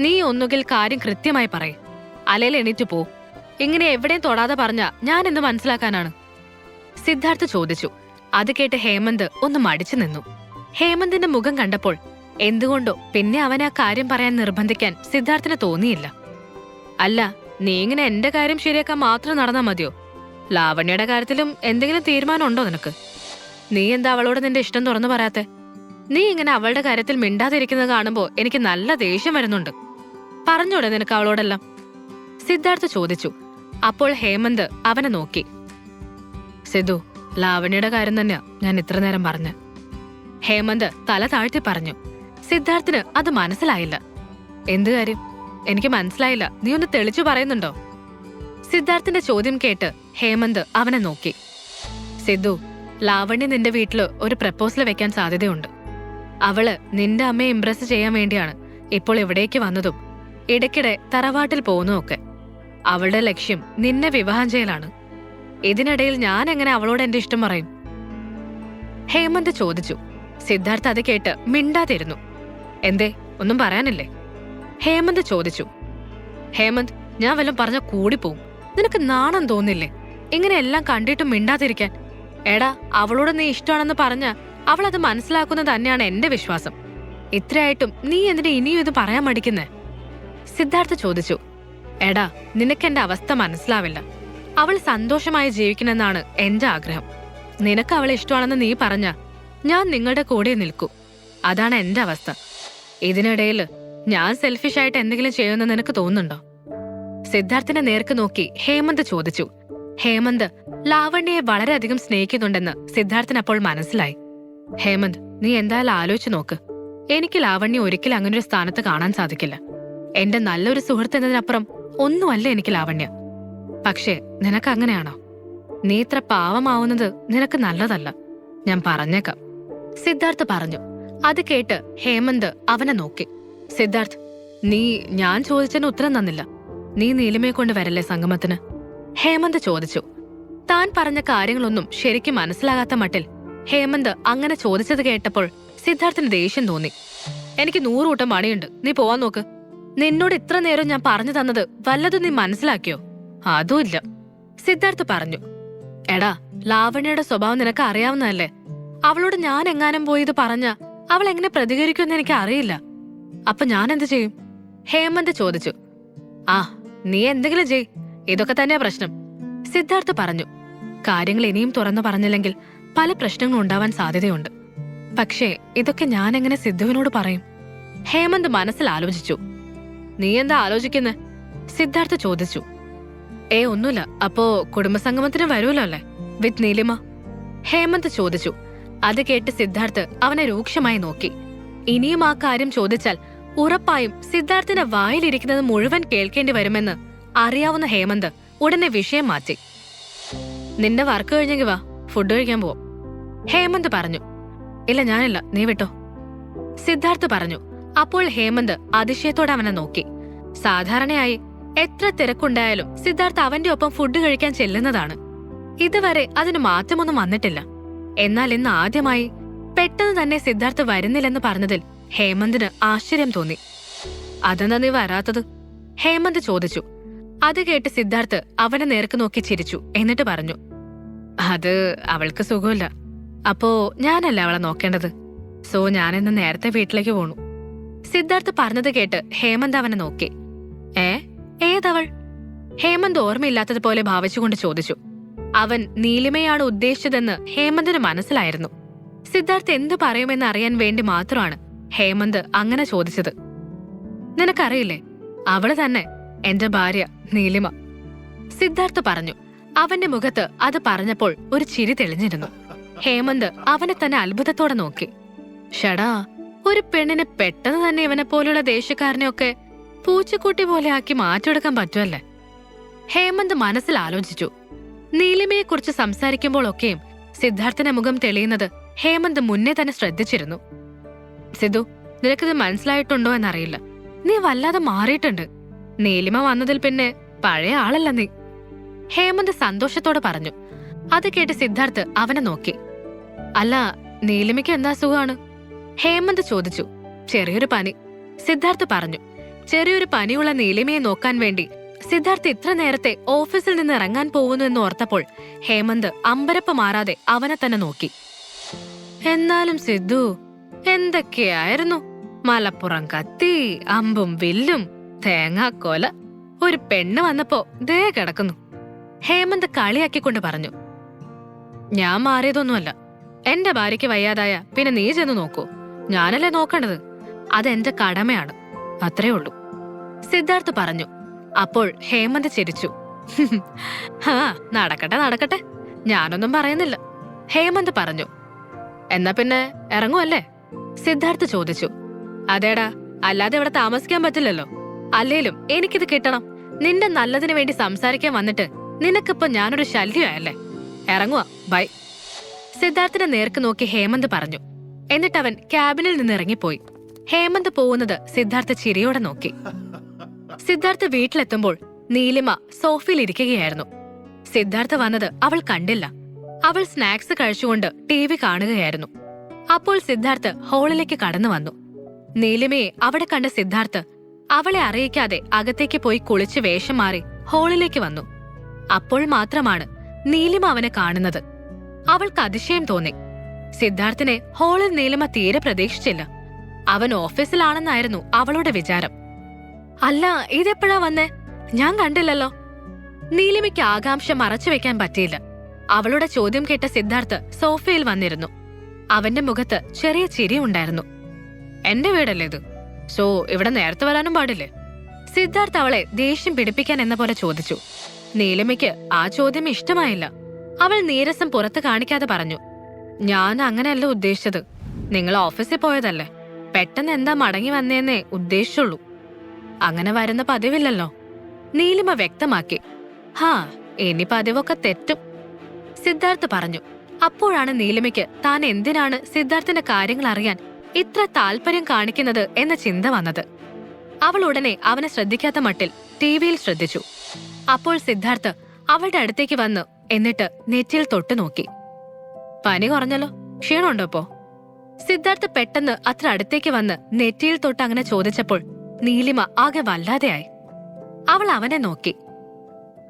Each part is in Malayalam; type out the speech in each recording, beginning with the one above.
നീ ഒന്നുകിൽ കാര്യം കൃത്യമായി പറ അലയിൽ എണീറ്റു പോ. ഇങ്ങനെ എവിടെയും തൊടാതെ പറഞ്ഞ ഞാൻ എന്ത് മനസ്സിലാക്കാനാണ്? സിദ്ധാർത്ഥ് ചോദിച്ചു. അത് കേട്ട് ഹേമന്ത് ഒന്ന് മടിച്ചു നിന്നു. ഹേമന്തിന്റെ മുഖം കണ്ടപ്പോൾ എന്തുകൊണ്ടോ പിന്നെ അവൻ ആ കാര്യം പറയാൻ നിർബന്ധിക്കാൻ സിദ്ധാർത്ഥിന് തോന്നിയില്ല. അല്ല നീ ഇങ്ങനെ എന്റെ കാര്യം ശരിയാക്കാൻ മാത്രം നടന്നാ മതിയോ? ലാവണ്യയുടെ കാര്യത്തിലും എന്തെങ്കിലും തീരുമാനമുണ്ടോ നിനക്ക്? നീ എന്താ അവളോട് നിന്റെ ഇഷ്ടം തുറന്നു പറയാത്തെ? നീ ഇങ്ങനെ അവളുടെ കാര്യത്തിൽ മിണ്ടാതിരിക്കുന്നത് കാണുമ്പോൾ എനിക്ക് നല്ല ദേഷ്യം വരുന്നുണ്ട്. പറഞ്ഞൂടെ നിനക്ക് അവളോടെല്ലാം? സിദ്ധാർത്ഥ ചോദിച്ചു. അപ്പോൾ ഹേമന്ത് അവനെ നോക്കി. സിദ്ധു ലാവണ്യയുടെ കാര്യം തന്നെയാ ഞാൻ ഇത്ര നേരം പറഞ്ഞു. ഹേമന്ത് തല താഴ്ത്തി പറഞ്ഞു. സിദ്ധാർത്ഥിന് അത് മനസ്സിലായില്ല. എന്തു കാര്യം? എനിക്ക് മനസ്സിലായില്ല. നീ ഒന്ന് തെളിച്ചു പറയുന്നുണ്ടോ? സിദ്ധാർത്ഥിന്റെ ചോദ്യം കേട്ട് ഹേമന്ത് അവനെ നോക്കി. സിദ്ധു ലാവണ്യ നിന്റെ വീട്ടിൽ ഒരു പ്രപ്പോസൽ വെക്കാൻ സാധ്യതയുണ്ട്. അവൾ നിന്റെ അമ്മയെ ഇംപ്രസ് ചെയ്യാൻ വേണ്ടിയാണ് ഇപ്പോൾ ഇവിടേക്ക് വന്നതും. ഇടയ്ക്കിടെ തറവാട്ടിൽ പോകുന്നതൊക്കെ അവളുടെ ലക്ഷ്യം നിന്നെ വിവാഹം ചെയ്യലാണ്. ഇതിനിടയിൽ ഞാൻ എങ്ങനെ അവളോട് എന്റെ ഇഷ്ടം പറയും? ഹേമന്ത് ചോദിച്ചു. സിദ്ധാർത്ഥ് അത് കേട്ട് മിണ്ടാതിരുന്നു. എന്തേ ഒന്നും പറയാനില്ലേ? ഹേമന്ത് ചോദിച്ചു. ഹേമന്ത് ഞാൻ വല്ലതും പറഞ്ഞ കൂടിപ്പോവും. നിനക്ക് നാണം തോന്നില്ലേ? ഇങ്ങനെയെല്ലാം കണ്ടിട്ടും മിണ്ടാതിരിക്കാൻ. എടാ അവളോട് നീ ഇഷ്ടമാണെന്ന് പറഞ്ഞ അവൾ അത് മനസ്സിലാക്കുന്നത് തന്നെയാണ് എന്റെ വിശ്വാസം. ഇത്രയായിട്ടും നീ എന്തിനെ ഇനിയും ഇത് പറയാൻ മടിക്കുന്നേ? സിദ്ധാർത്ഥ ചോദിച്ചു എടാ നിനക്കെന്റെ അവസ്ഥ മനസ്സിലാവില്ല. അവൾ സന്തോഷമായി ജീവിക്കണമെന്നാണ് എന്റെ ആഗ്രഹം. നിനക്ക് അവളെ ഇഷ്ടമാണെന്ന് നീ പറഞ്ഞ ഞാൻ നിങ്ങളുടെ കൂടെ നിൽക്കൂ. അതാണ് എന്റെ അവസ്ഥ. ഇതിനിടയിൽ ഞാൻ സെൽഫിഷ് ആയിട്ട് എന്തെങ്കിലും ചെയ്യുമെന്ന് നിനക്ക് തോന്നുന്നുണ്ടോ? സിദ്ധാർത്ഥിനെ നേർക്ക് നോക്കി ഹേമന്ത് ചോദിച്ചു ഹേമന്ത് ലാവണ്യയെ വളരെയധികം സ്നേഹിക്കുന്നുണ്ടെന്ന് സിദ്ധാർത്ഥിന് അപ്പോൾ മനസ്സിലായി. ഹേമന്ത് നീ എന്തായാലും ആലോചിച്ചു നോക്ക്. എനിക്ക് ലാവണ്യ ഒരിക്കലും ഒരു സ്ഥാനത്ത് കാണാൻ സാധിക്കില്ല. എന്റെ നല്ലൊരു സുഹൃത്ത് എന്നതിനപ്പുറം ഒന്നുമല്ല എനിക്ക് ലാവണ്യ. പക്ഷേ നിനക്ക് അങ്ങനെയാണോ? നീ ഇത്ര പാവമാവുന്നത് നിനക്ക് നല്ലതല്ല. ഞാൻ പറഞ്ഞേക്കാം. സിദ്ധാർത്ഥ് പറഞ്ഞു. അത് കേട്ട് ഹേമന്ത് അവനെ നോക്കി. സിദ്ധാർത്ഥ് നീ ഞാൻ ചോദിച്ചതിന് ഉത്തരം തന്നില്ല. നീ നീലിമയെ കൊണ്ട് വരല്ലേ സംഗമത്തിന്? ഹേമന്ത് ചോദിച്ചു. താൻ പറഞ്ഞ കാര്യങ്ങളൊന്നും ശരിക്കും മനസ്സിലാകാത്ത മട്ടിൽ ഹേമന്ത് അങ്ങനെ ചോദിച്ചത് കേട്ടപ്പോൾ സിദ്ധാർത്ഥിന് ദേഷ്യം തോന്നി. എനിക്ക് നൂറുകൂട്ടം പണിയുണ്ട്. നീ പോവാൻ നോക്ക്. നിന്നോട് ഇത്ര നേരം ഞാൻ പറഞ്ഞു തന്നത് വല്ലതും നീ മനസ്സിലാക്കിയോ? അതുമില്ല. സിദ്ധാർത്ഥ് പറഞ്ഞു. എടാ ലാവണ്യയുടെ സ്വഭാവം നിനക്ക് അറിയാവുന്നതല്ലേ? അവളോട് ഞാൻ എങ്ങാനും പോയി ഇത് പറഞ്ഞ അവൾ എങ്ങനെ പ്രതികരിക്കുമെന്ന് എനിക്ക് അറിയില്ല. അപ്പൊ ഞാൻ എന്ത് ചെയ്യും? ഹേമന്ത് ചോദിച്ചു. ആ നീ എന്തെങ്കിലും ചെയ്. ഇതൊക്കെ തന്നെയാ പ്രശ്നം. സിദ്ധാർത്ഥ് പറഞ്ഞു. കാര്യങ്ങൾ ഇനിയും തുറന്നു പറഞ്ഞില്ലെങ്കിൽ പല പ്രശ്നങ്ങളും ഉണ്ടാവാൻ സാധ്യതയുണ്ട്. പക്ഷേ ഇതൊക്കെ ഞാൻ എങ്ങനെ സിദ്ധുവിനോട് പറയും? ഹേമന്ത് മനസ്സിൽ ആലോചിച്ചു. നീ എന്താ ആലോചിക്കുന്നെ? സിദ്ധാർത്ഥ ചോദിച്ചു. ഏ ഒന്നുമില്ല. അപ്പോ കുടുംബസംഗമത്തിന് വരൂലോ അല്ലേ? വിത്ത് നീലിമ? ഹേമന്ത് ചോദിച്ചു. അത് കേട്ട് സിദ്ധാർത്ഥ് അവനെ രൂക്ഷമായി നോക്കി. ഇനിയും ആ കാര്യം ചോദിച്ചാൽ ഉറപ്പായും സിദ്ധാർത്ഥിന്റെ വായിലിരിക്കുന്നത് മുഴുവൻ കേൾക്കേണ്ടി വരുമെന്ന് അറിയാവുന്ന ഹേമന്ത് ഉടനെ വിഷയം മാറ്റി. നിന്റെ വർക്ക് കഴിഞ്ഞെങ്കിൽ വാ. ഫുഡ് കഴിക്കാൻ പോവാം. ഹേമന്ത് പറഞ്ഞു. ഇല്ല ഞാനില്ല. നീ വിട്ടോ. സിദ്ധാർത്ഥ് പറഞ്ഞു. അപ്പോൾ ഹേമന്ത് അതിശയത്തോടെ അവനെ നോക്കി. സാധാരണയായി എത്ര തിരക്കുണ്ടായാലും സിദ്ധാർത്ഥ് അവന്റെ ഒപ്പം ഫുഡ് കഴിക്കാൻ ചെല്ലുന്നതാണ്. ഇതുവരെ അതിന് മാറ്റമൊന്നും വന്നിട്ടില്ല. എന്നാൽ ഇന്ന് ആദ്യമായി പെട്ടെന്ന് തന്നെ സിദ്ധാർത്ഥ് വരുന്നില്ലെന്ന് പറഞ്ഞതിൽ ഹേമന്തിന് ആശ്ചര്യം തോന്നി. അതെന്താ നീ വരാത്തത്? ഹേമന്ത് ചോദിച്ചു. അത് കേട്ട് സിദ്ധാർത്ഥ് അവനെ നേർക്ക് നോക്കി ചിരിച്ചു. എന്നിട്ട് പറഞ്ഞു. അത് അവൾക്ക് സുഖമില്ല. അപ്പോ ഞാനല്ല അവളെ നോക്കേണ്ടത്. സോ ഞാനിന്ന് നേരത്തെ വീട്ടിലേക്ക് പോണു. സിദ്ധാർത്ഥ് പറഞ്ഞത് കേട്ട് ഹേമന്ത് അവനെ നോക്കി. ഏ? ഏതവൾ? ഹേമന്ത് ഓർമ്മയില്ലാത്തതുപോലെ ഭാവിച്ചുകൊണ്ട് ചോദിച്ചു. അവൻ നീലിമയാണ് ഉദ്ദേശിച്ചതെന്ന് ഹേമന്തിന് മനസ്സിലായിരുന്നു. സിദ്ധാർത്ഥ് എന്തു പറയുമെന്ന് അറിയാൻ വേണ്ടി മാത്രമാണ് ഹേമന്ത് അങ്ങനെ ചോദിച്ചത്. നിനക്കറിയില്ലേ? അവൾ തന്നെ എന്റെ ഭാര്യ നീലിമ. സിദ്ധാർത്ഥ് പറഞ്ഞു. അവന്റെ മുഖത്ത് അത് പറഞ്ഞപ്പോൾ ഒരു ചിരി തെളിഞ്ഞിരുന്നു. ഹേമന്ത് അവനെ തന്നെ അത്ഭുതത്തോടെ നോക്കി. ഷടാ ഒരു പെണ്ണിനെ പെട്ടെന്ന് തന്നെ ഇവനെ പോലുള്ള ദേഷ്യക്കാരനെയൊക്കെ പൂച്ചക്കുട്ടി പോലെ ആക്കി മാറ്റിയെടുക്കാൻ പറ്റുമല്ലേ ഹേമന്ത് മനസ്സിൽ ആലോചിച്ചു. നീലിമയെക്കുറിച്ച് സംസാരിക്കുമ്പോഴൊക്കെയും സിദ്ധാർത്ഥന്റെ മുഖം തെളിയുന്നത് ഹേമന്ത് മുന്നേ തന്നെ ശ്രദ്ധിച്ചിരുന്നു. സിധു നിനക്കിത് മനസ്സിലായിട്ടുണ്ടോ എന്നറിയില്ല. നീ വല്ലാതെ മാറിയിട്ടുണ്ട്. നീലിമ വന്നതിൽ പിന്നെ പഴയ ആളല്ല നീ. ഹേമന്ത് സന്തോഷത്തോടെ പറഞ്ഞു. അത് കേട്ട് സിദ്ധാർത്ഥ് അവനെ നോക്കി. അല്ല നീലിമയ്ക്ക് എന്താ സുഖമാണ് ഹേമന്ത് ചോദിച്ചു. ചെറിയൊരു പനി. സിദ്ധാർത്ഥ് പറഞ്ഞു. ചെറിയൊരു പനിയുള്ള നീലിമയെ നോക്കാൻ വേണ്ടി സിദ്ധാർത്ഥ് ഇത്ര നേരത്തെ ഓഫീസിൽ നിന്ന് ഇറങ്ങാൻ പോകുന്നു എന്ന് ഓർത്തപ്പോൾ ഹേമന്ത് അമ്പരപ്പ് മാറാതെ അവനെ തന്നെ നോക്കി. എന്നാലും സിദ്ധു എന്തൊക്കെയായിരുന്നു? മലപ്പുറം കത്തി അമ്പും വില്ലും തേങ്ങാക്കോല. ഒരു പെണ്ണ് വന്നപ്പോ ദേ കിടക്കുന്നു. ഹേമന്ത് കളിയാക്കിക്കൊണ്ട് പറഞ്ഞു. ഞാൻ മാറിയതൊന്നുമല്ല. എന്റെ ഭാര്യയ്ക്ക് വയ്യാതായ പിന്നെ നീ ചെന്ന് നോക്കൂ. ഞാനല്ലേ നോക്കേണ്ടത്? അതെന്റെ കടമയാണ്. അത്രേ ഉള്ളൂ. സിദ്ധാർത്ഥ് പറഞ്ഞു. അപ്പോൾ ഹേമന്ത് ചിരിച്ചു. ആ നടക്കട്ടെ നടക്കട്ടെ. ഞാനൊന്നും പറയുന്നില്ല. ഹേമന്ത് പറഞ്ഞു. എന്നാ പിന്നെ ഇറങ്ങുമല്ലേ സിദ്ധാർത്ഥ് ചോദിച്ചു. അതേടാ അല്ലാതെ ഇവിടെ താമസിക്കാൻ പറ്റില്ലല്ലോ. അല്ലേലും എനിക്കിത് കിട്ടണം. നിന്റെ നല്ലതിനു വേണ്ടി സംസാരിക്കാൻ വന്നിട്ട് നിനക്കിപ്പോ ഞാനൊരു ശല്യമായല്ലേ? ഇറങ്ങുവാ. ബൈ. സിദ്ധാർത്ഥിനെ നേർക്ക് നോക്കി ഹേമന്ത് പറഞ്ഞു. എന്നിട്ട് അവൻ ക്യാബിനിൽ നിന്ന് ഇറങ്ങിപ്പോയി. ഹേമന്ത് പോകുന്നത് സിദ്ധാർത്ഥ ചിരിയോടെ നോക്കി. സിദ്ധാർത്ഥ വീട്ടിലെത്തുമ്പോൾ നീലിമ സോഫയിൽ ഇരിക്കുകയായിരുന്നു. സിദ്ധാർത്ഥ വന്നത് അവൾ കണ്ടില്ല. അവൾ സ്നാക്സ് കഴിച്ചുകൊണ്ട് ടി വി കാണുകയായിരുന്നു. അപ്പോൾ സിദ്ധാർത്ഥ് ഹോളിലേക്ക് കടന്നു വന്നു. നീലിമയെ അവിടെ കണ്ട സിദ്ധാർത്ഥ് അവളെ അറിയിക്കാതെ അകത്തേക്ക് പോയി കുളിച്ച് വേഷം മാറി ഹോളിലേക്ക് വന്നു. അപ്പോൾ മാത്രമാണ് നീലിമ അവനെ കാണുന്നത്. അവൾക്ക് അതിശയം തോന്നി. സിദ്ധാർത്ഥിനെ ഹോളിൽ നീലിമ തീരെ പ്രതീക്ഷിച്ചില്ല. അവൻ ഓഫീസിലാണെന്നായിരുന്നു അവളുടെ വിചാരം. അല്ല ഇതെപ്പോഴാ വന്നേ? ഞാൻ കണ്ടില്ലല്ലോ. നീലിമയ്ക്ക് ആകാംക്ഷ മറച്ചു വെക്കാൻ പറ്റിയില്ല. അവളുടെ ചോദ്യം കേട്ട സിദ്ധാർത്ഥ് സോഫയിൽ വന്നിരുന്നു. അവന്റെ മുഖത്ത് ചെറിയ ചിരി ഉണ്ടായിരുന്നു. എന്റെ വീടല്ലേ ഇത്? സോ ഇവിടെ നേരത്തെ വരാനും പാടില്ലേ? സിദ്ധാർത്ഥ് അവളെ ദേഷ്യം പിടിപ്പിക്കാൻ എന്ന പോലെ ചോദിച്ചു. നീലമയ്ക്ക് ആ ചോദ്യം ഇഷ്ടമായില്ല. അവൾ നീരസം പുറത്ത് കാണിക്കാതെ പറഞ്ഞു ഞാൻ അങ്ങനെയല്ല ഉദ്ദേശിച്ചത്. നിങ്ങൾ ഓഫീസിൽ പോയതല്ലേ. പെട്ടെന്ന് എന്താ മടങ്ങി വന്നേന്നേ ഉദ്ദേശിച്ചുള്ളൂ. അങ്ങനെ വരുന്ന പതിവില്ലല്ലോ. നീലിമ വ്യക്തമാക്കി ഹാ ഇനി പതിവൊക്കെ തെറ്റും. സിദ്ധാർത്ഥ് പറഞ്ഞു അപ്പോഴാണ് നീലിമയ്ക്ക് താൻ എന്തിനാണ് സിദ്ധാർത്ഥിന്റെ കാര്യങ്ങൾ അറിയാൻ ഇത്ര താല്പര്യം കാണിക്കുന്നത് എന്ന ചിന്ത വന്നത്? അവൾ ഉടനെ അവനെ ശ്രദ്ധിക്കാത്ത മട്ടിൽ ടിവിയിൽ ശ്രദ്ധിച്ചു. അപ്പോൾ സിദ്ധാർത്ഥ് അവളുടെ അടുത്തേക്ക് വന്നു എന്നിട്ട് നെറ്റിയിൽ തൊട്ടു നോക്കി. പനി കുറഞ്ഞല്ലോ? ക്ഷീണമുണ്ടോ സിദ്ധാർത്ഥ് പെട്ടെന്ന് അത്ര അടുത്തേക്ക് വന്ന് നെറ്റിയിൽ തൊട്ട് അങ്ങനെ ചോദിച്ചപ്പോൾ നീലിമ ആകെ വല്ലാതെയായി. അവൾ അവനെ നോക്കി.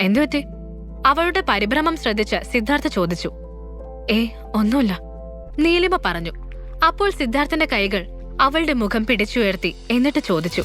എന്തുപറ്റി അവളുടെ പരിഭ്രമം ശ്രദ്ധിച്ച് സിദ്ധാർത്ഥ് ചോദിച്ചു. ഏ ഒന്നുമില്ല. നീലിമ പറഞ്ഞു. അപ്പോൾ സിദ്ധാർത്ഥന്റെ കൈകൾ അവളുടെ മുഖം പിടിച്ചുയർത്തി എന്നിട്ട് ചോദിച്ചു.